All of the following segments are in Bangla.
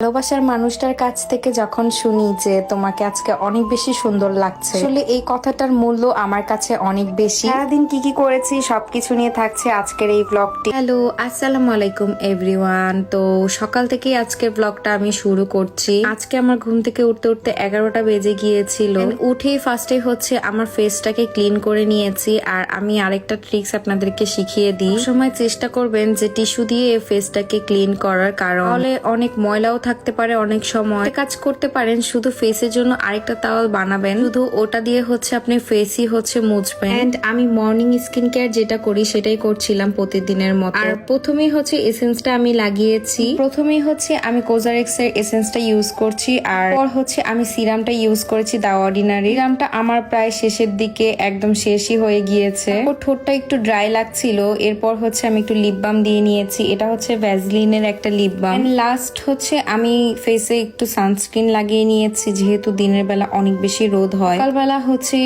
ভালোবাসার মানুষটার কাছ থেকে যখন শুনি যে তোমাকে আজকে অনেক বেশি সুন্দর লাগছে আসলে এই কথাটার মূল্য আমার কাছে অনেক বেশি। সারাদিন কি কি করেছি সবকিছু নিয়ে থাকছে আজকের এই ব্লগটি হ্যালো আসসালামু আলাইকুম এভরিওয়ান তো সকাল থেকেই আজকের ব্লগটা আমি শুরু করছি। আজকে আমার ঘুম থেকে উঠতে উঠতে এগারোটা বেজে গিয়েছিল। উঠেই ফার্স্টে হচ্ছে আমার ফেসটাকে ক্লিন করে নিয়েছি। আর আমি আরেকটা ট্রিক্স আপনাদেরকে শিখিয়ে দিই। সময় চেষ্টা করবেন যে টিস্যু দিয়ে ফেসটাকে ক্লিন করার কারণ। অনেক ময়লাও থাকতে পারে অনেক সময়। কাজ করতে পারেন শুধু ফেসের জন্য আরেকটা তাওয়াল বানাবেন। শুধু ওটা দিয়ে হচ্ছে আপনি ফেসই হচ্ছে মুছবেন। এন্ড আমি মর্নিং স্কিন কেয়ার যেটা করি সেটাই করছিলাম প্রতিদিনের মতো। আর প্রথমেই হচ্ছে এসেন্সটা আমি লাগিয়েছি। প্রথমেই হচ্ছে আমি কোজারেক্স এর এসেন্সটা ইউজ করছি। আর পর হচ্ছে আমি সিরামটা ইউজ করেছি দা অর্ডিনারি সিরামটা আমার প্রায় শেষের দিকে একদম শেষই হয়ে গিয়েছে। ঠোঁটটা একটু ড্রাই লাগছিল। এরপর হচ্ছে আমি একটু লিপ বাম দিয়ে নিয়েছি। এটা হচ্ছে ভ্যাজলিনের একটা লিপ বাম লাস্ট হচ্ছে আমি ফেসে একটু সানস্ক্রিন লাগিয়ে নিয়েছি, যেহেতু দিনের বেলা অনেক বেশি রোদ হয়। সকালবেলা হচ্ছে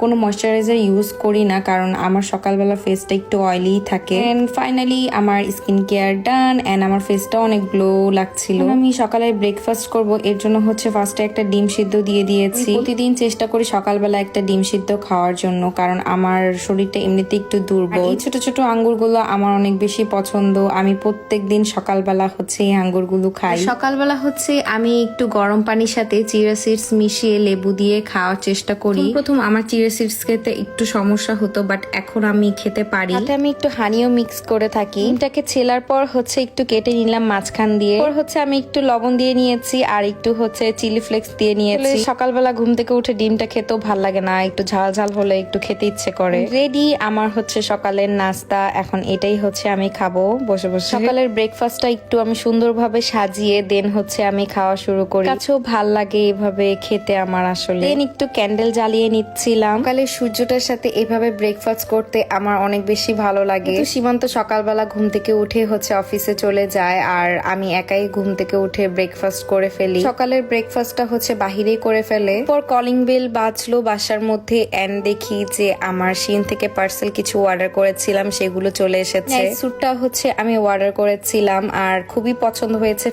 কোনো ময়শ্চারাইজার ইউজ করি না, কারণ আমার সকালবেলা ফেসটা একটু অয়েলি থাকে। ফাইনালি আমার স্কিন কেয়ার ডান এন্ড আমার ফেসটা অনেক গ্লো লাগছিল। আমি সকালে ব্রেকফাস্ট করব, এর জন্য হচ্ছে ফার্স্টে একটা ডিম সিদ্ধ দিয়ে দিয়েছি। প্রতিদিন চেষ্টা করি সকালবেলা একটা ডিম সিদ্ধ খাওয়ার জন্য, কারণ আমার শরীরটা এমনিতে একটু দুর্বল। এই ছোট ছোট আঙ্গুরগুলো আমার অনেক বেশি পছন্দ। আমি প্রত্যেক দিন সকালবেলা হচ্ছে এই আঙ্গুরগুলো খাই। সকালবেলা হচ্ছে আমি একটু গরম পানির সাথে চিরা সিডস মিশিয়ে লেবু দিয়ে খাওয়ার চেষ্টা করি। প্রথম আমার চিরা সিডস খেতে একটু সমস্যা হতো বাট এখন আমি খেতে পারি। আমি একটু হানিও মিক্স করে থাকি। ডিমটাকে ছেলার পর হচ্ছে একটু কেটে নিলাম মাঝখান দিয়ে। পর হচ্ছে আমি একটু লবণ দিয়ে নিয়েছি আর একটু হচ্ছে চিলি ফ্লেক্স দিয়ে নিয়েছি। সকালবেলা ঘুম থেকে উঠে ডিমটা খেতেও ভালো লাগে না একটু ঝাল ঝাল হলে একটু খেতে ইচ্ছে করে। রেডি আমার হচ্ছে সকালের নাস্তা এখন এটাই হচ্ছে আমি খাব বসে বসে। সকালের ব্রেকফাস্টটা একটু আমি সুন্দরভাবে সাজিয়ে দেন হচ্ছে আমি খাওয়া শুরু করি। কাছেও ভালো লাগে এভাবে খেতে আমার আসলে। দেন একটু ক্যান্ডেল জ্বালিয়ে নিচ্ছিলাম। সকালে সূর্যটার সাথে এভাবে ব্রেকফাস্ট করতে আমার অনেক বেশি ভালো লাগে। সীমান্ত সকালবেলা ঘুম থেকে উঠে হচ্ছে অফিসে চলে যায় আর আমি একাই ঘুম থেকে উঠে ব্রেকফাস্ট করে ফেলি। সকালের ব্রেকফাস্টটা হচ্ছে বাহিরেই করে ফেলে। পর কলিং বেল বাজলো বাসার মধ্যে এন্ড দেখি যে আমার সিন থেকে পার্সেল কিছু অর্ডার করেছিলাম সেগুলো চলে এসেছে। স্যুটটা হচ্ছে আমি অর্ডার করেছিলাম আর খুবই পছন্দ হয়েছে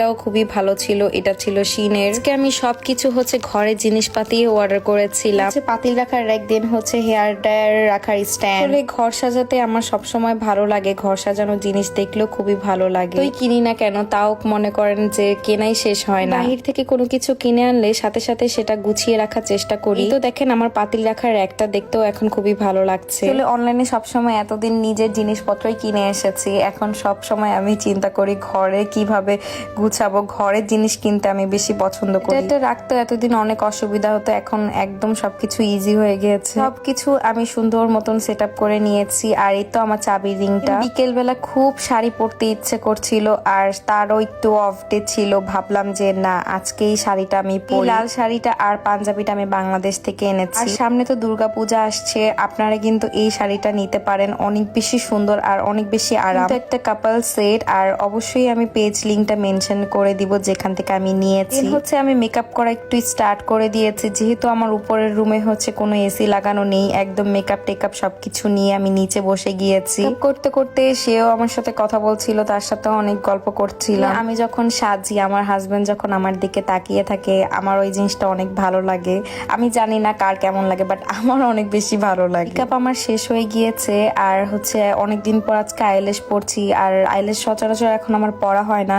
ফেব্রিকটাও খুবই ভালো ছিল। এটা ছিল শিনের। আজকে আমি সবকিছু হচ্ছে ঘরের জিনিসপাতি অর্ডার করেছিলাম। পাতিল রাখার র্যাক দেন হচ্ছে হেয়ার ড্রায়ার রাখার স্ট্যান্ড ঘর সাজাতে আমার সবসময় ভালো লাগে। ঘর সাজানো জিনিস দেখলেও খুবই ভালো লাগে। তুই কিনি না কেন? তাও মনে করেন যে কেনাই শেষ হয় না। বাহির থেকে কোনো কিছু কিনে আনলে সাথে সাথে সেটা গুছিয়ে রাখার চেষ্টা করি। তো দেখেন আমার পাতিল রাখার র্যাকটা দেখতেও এখন খুবই ভালো লাগছে। অনলাইনে সবসময় এতদিন নিজের জিনিসপত্রই কিনে এসেছি। এখন সব সময় আমি চিন্তা করি ঘরে কীভাবে গুছাবো ঘরের জিনিস কিনতে আমি বেশি পছন্দ করি। এটা রাখতে এতদিন অনেক অসুবিধা হতো এখন একদম সবকিছু ইজি হয়ে গিয়েছে। সবকিছু আমি সুন্দর মতন সেট করে নিয়েছি আর এই তো আমার চাবি রিংটা বিকেল বেলা খুব শাড়ি পরতে ইচ্ছে করছিল আর তারও একটু অফ ডে ছিল ভাবলাম যে না আজকে এই শাড়িটা আমি পরি। লাল শাড়িটা আর পাঞ্জাবিটা আমি বাংলাদেশ থেকে এনেছি। আর সামনে তো দুর্গাপূজা আসছে আপনারা কিন্তু এই শাড়িটা নিতে পারেন অনেক বেশি সুন্দর আর অনেক বেশি আরাম। একটা কাপল সেট আর অবশ্যই আমি পেজ লিংকটা মেনশন করে দিব যেখান থেকে আমি নিয়েছি। হচ্ছে আমি মেকআপ করা একটু স্টার্ট করে দিয়েছি যেহেতু আমার উপরের রুমে হচ্ছে কোনো এসি লাগানো নেই একদম মেকআপ টেকআপ সবকিছু নিয়ে আমি নিচে বসে গিয়েছি। করতে করতে সেও আমার সাথে কথা বলছিল তার সাথে অনেক গল্প করছিলাম। আমি যখন সাজি আমার হাজবেন্ড যখন আমার দিকে তাকিয়ে থাকে আমার ওই জিনিসটা অনেক ভালো লাগে। আমি জানি না কার কেমন লাগে বাট আমার অনেক বেশি ভালো লাগে। মেকআপ আমার শেষ হয়ে গিয়েছে আর হচ্ছে অনেকদিন পর আজকে আইলেশ পড়ছি আর আইলেশ সচরাচর এখন আমার পড়া হয় না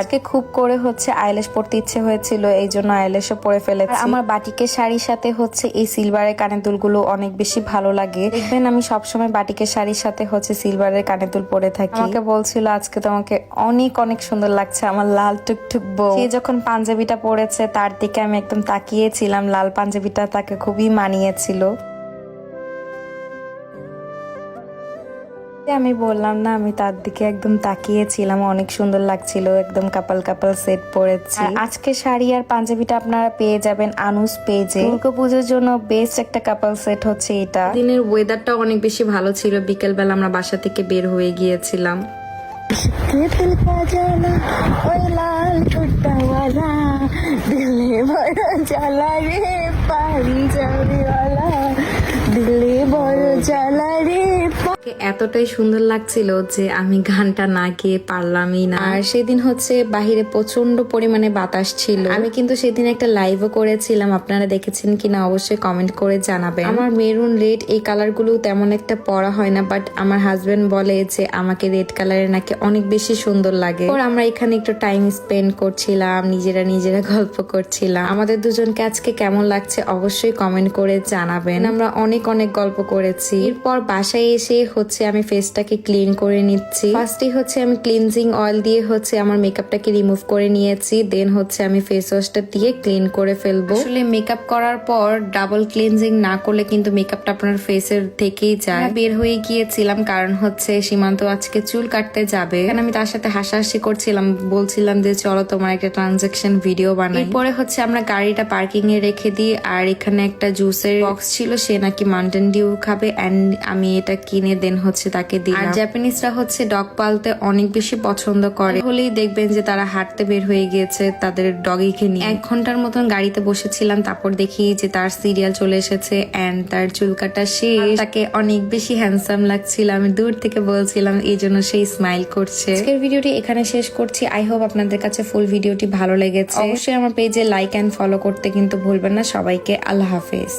বাটকে খুব করে হচ্ছে আইলেশ পড়তে ইচ্ছে হয়েছিল এই জন্য আইলেশও পরে ফেলেছি। আমার বাটিকের শাড়ির সাথে হচ্ছে এই সিলভারের কানের দুলগুলো অনেক বেশি ভালো লাগে। দেখবেন আমি সবসময় বাটিকের শাড়ির সাথে হচ্ছে সিলভারের কানের দুল পরে থাকি। আমাকে বলছিল আজকে তোমাকে অনেক অনেক সুন্দর লাগছে আমার লাল টুকটুক বউ। সে যখন পাঞ্জাবিটা পরেছে তার দিকে আমি একদম তাকিয়েছিলাম লাল পাঞ্জাবিটা তাকে খুবই মানিয়েছিল। আমি বললাম না আমি তার দিকে একদম তাকিয়েছিলাম অনেক সুন্দর লাগছিল একদম কাপাল কাপাল সেট পরেছি আর আজকে শাড়ি আর পাঞ্জাবিটা আপনারা পেয়ে যাবেন আনুস পেজে দুর্গাপুজোর জন্য বেস্ট একটা কাপাল সেট হচ্ছে এটা দিনের ওয়েদারটা অনেক বেশি ভালো ছিল বিকেল বেলা আমরা বাসা থেকে বের হয়ে গিয়েছিলাম के दिल का जाना ओए लाल टुट्टा वाला दिले बड़ा जाला रे पांजाबी वाला दिले बड़ा जाला रे আজকে এতটাই সুন্দর লাগছিল যে আমি গানটা না গিয়ে পারলামই না। আর সেদিন হচ্ছে বাহিরে প্রচণ্ড পরিমাণে বাতাস ছিল। আমি কিন্তু সেদিন একটা লাইভও করেছিলাম। আপনারা দেখেছেন কিনা অবশ্যই কমেন্ট করে জানাবেন। আমার মেরুন রেড এই কালারগুলো তেমন একটা পরা হয় না বাট আমার হাজবেন্ড বলে যে আমাকে রেড কালারের নাকি অনেক বেশি সুন্দর লাগে। ওর আমরা এখানে একটু টাইম স্পেন্ড করছিলাম, নিজেরা নিজেরা গল্প করছিলাম। আমাদের দুজনকে আজকে কেমন লাগছে অবশ্যই কমেন্ট করে জানাবেন। আমরা অনেক অনেক গল্প করেছি। এরপর বাসায় এসে হচ্ছে আমি ফেসটাকে ক্লিন করে নিচ্ছি। ফার্স্টে হচ্ছে আমি ক্লিনজিং অয়েল দিয়ে হচ্ছে আমার মেকআপটাকে রিমুভ করে নিয়েছি। দেন হচ্ছে আমি ফেস ওয়াশটা দিয়ে ক্লিন করে ফেলব। আসলে মেকআপ করার পর ডাবল ক্লিনজিং না করলে কিন্তু মেকআপটা আপনার ফেসের থেকেই যায়। বের হয়ে গিয়েছিলাম কারণ হচ্ছে সীমান্ত আজকে চুল কাটতে যাবে। এখানে আমি তার সাথে হাসাহাসি করছিলাম বলছিলাম যে চলো তোমার একটা ট্রানজাকশন ভিডিও বানাই। এরপরে হচ্ছে আমরা গাড়িটা পার্কিং এ রেখে দিই আর এখানে একটা জুসের বক্স ছিল সে নাকি মাউন্টেন ডিউ খাবে এন্ড আমি এটা কিনে দেন হচ্ছে তাকে দিই আর জাপানিজরা হচ্ছে ডগ পালতে অনেক বেশি পছন্দ করে। হলেই দেখবেন যে তারা হাঁটতে বের হয়ে গিয়েছে তাদের ডগিকে নিয়ে। এক ঘণ্টার মতন গাড়িতে বসেছিলাম তারপর দেখি যে তার সিরিয়াল চলে এসেছে এন্ড তার চুল কাটা শেষ তাকে অনেক বেশি হ্যান্ডসাম লাগছিল আমি দূর থেকে বলছিলাম এই জন্য সেই স্মাইল করছে। আজকের ভিডিওটি এখানে শেষ করছি। আই হোপ আপনাদের কাছে ফুল ভিডিওটি ভালো লেগেছে। অবশ্যই আমার পেজে লাইক এন্ড ফলো করতে কিন্তু ভুলবেন না। সবাইকে আল্লাহ হাফেজ।